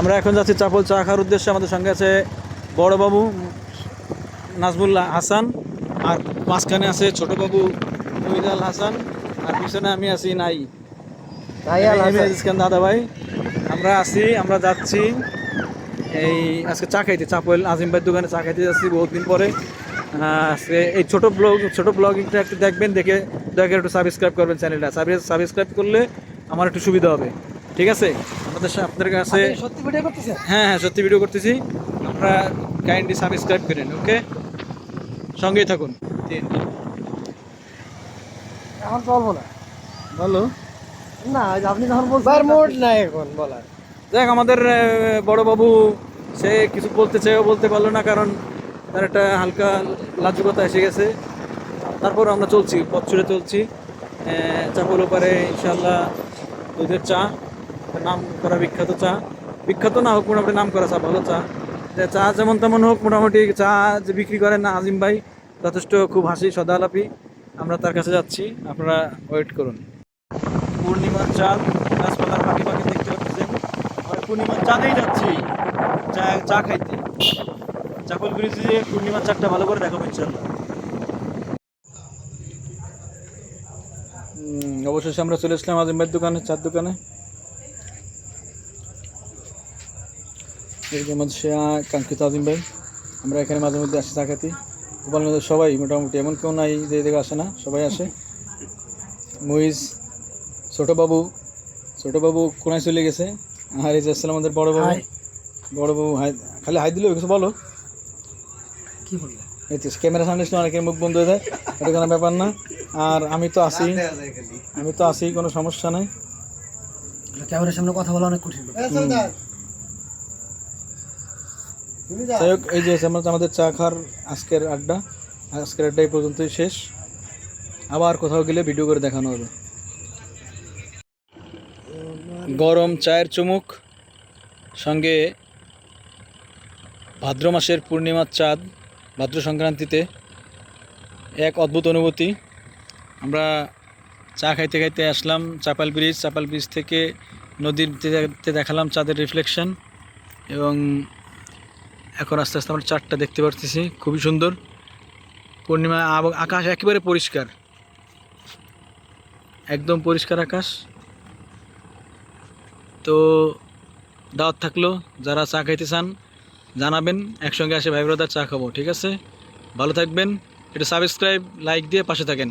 আমরা এখন যাচ্ছি চাপল চা খাওয়ার উদ্দেশ্যে। আমাদের সঙ্গে আছে বড়বাবু নাজমুল্লাহ হাসান আর মাঝখানে আছে ছোটবাবু মহিদাল হাসান আর পিছনে আমি আছি নাই। দাদা ভাই আমরা আছি আমরা যাচ্ছি এই আজকে চা খাইতে। চাপল আজিম ভাইয়ের দোকানে চা খাইতে যাচ্ছি বহুত দিন পরে আজকে এই ছোটো ব্লগ ছোটো ব্লগিংটা একটু দেখবেন দেখে দয়া করে একটু সাবস্ক্রাইব করবেন চ্যানেলটা সাবস্ক্রাইব করলে আমার একটু সুবিধা হবে। ঠিক আছে? আমাদের সা- আপনাদের কাছে সত্যি ভিডিও করতেছি হ্যাঁ হ্যাঁ সত্যি ভিডিও করতেছি। আপনারা কাইন্ডলি সাবস্ক্রাইব করেন ওকে সঙ্গেই থাকুন। তিন। এখন চলবো না। ভালো না আপনি যখন বলছেন মোড নাই এখন বলার। দেখ আমাদের বড় বাবু সে কিছু বলতে চেয়েও বলতে পারল না কারণ তার একটা হালকা লাজুকতা এসে গেছে। তারপর আমরা চলছি পথ চলছি। চাপল ওপারে ইনশাল্লাহ দুধের চা। নাম করা বিখ্যাত চা। বিখ্যাত না হোক মোটামুটি নাম করা চা ভালো চা। চা যেমন তেমন হোক মোটামুটি চা যে বিক্রি করেন না আজিম ভাই যথেষ্ট খুব হাসি সদালাপি। আমরা তার কাছে যাচ্ছি আপনারা ওয়েট করুন। পূর্ণিমার চাঁদ গাছপালার পাখি পাখি দেখতে পাচ্ছেন। পূর্ণিমার চাঁদেই যাচ্ছি চা চা খাইতে। চাপল ব্রিজে পূর্ণিমার চাঁদটা ভালো করে ইনশাল্লাহ উম, অবশেষে আমরা চলে এসলাম আজিম ভাইয়ের দোকানে চার দোকানে। কাঙ্ক্ষিত আজিম ভাই আমরা এখানে মাঝে মধ্যে আসি থাকাতি গোপালগঞ্জের সবাই মোটামুটি এমন কেউ নাই যে এদিকে আসে না সবাই আসে। মুইজ ছোটবাবু ছোটবাবু কোনায় চলে গেছে। আর এই যে আসলে আমাদের বড়বাবু হাই। বড়বাবু হাই খালি হাই দিলেও কিছু বলো। কি বলব এই তো ক্যামেরা সামনে এসলে অনেকের মুখ বন্ধ হয়ে যায় এটা কোনো ব্যাপার না। আর আমি তো আছি আমি তো আছি কোনো সমস্যা নাই। ক্যামেরার সামনে কথা বলা অনেক কঠিন। যাই হোক, এই যে আমাদের চা খাওয়ার আজকের আড্ডা। আজকের আড্ডা এই পর্যন্তই শেষ। আবার কোথাও গেলে ভিডিও করে দেখানো হবে। গরম চায়ের চুমুক, সঙ্গে ভাদ্র মাসের পূর্ণিমার চাঁদ, ভাদ্র সংক্রান্তিতে এক অদ্ভুত অনুভূতি। আমরা চা খাইতে খাইতে আসলাম চাপাল ব্রিজ। চাপাল ব্রিজ থেকে নদীতে দেখালাম চাঁদের রিফ্লেকশন এবং এখন আস্তে আস্তে আমরা চারটা দেখতে পারতেছি, খুবই সুন্দর। পূর্ণিমা আকাশ একেবারে পরিষ্কার। একদম পরিষ্কার আকাশ। তো দাওয়াত থাকল, যারা চা খাইতে চান, জানাবেন, একসঙ্গে আসে ভাই ব্রাদার চা খাব, ঠিক আছে? ভালো থাকবেন, একটু সাবস্ক্রাইব লাইক দিয়ে পাশে থাকেন।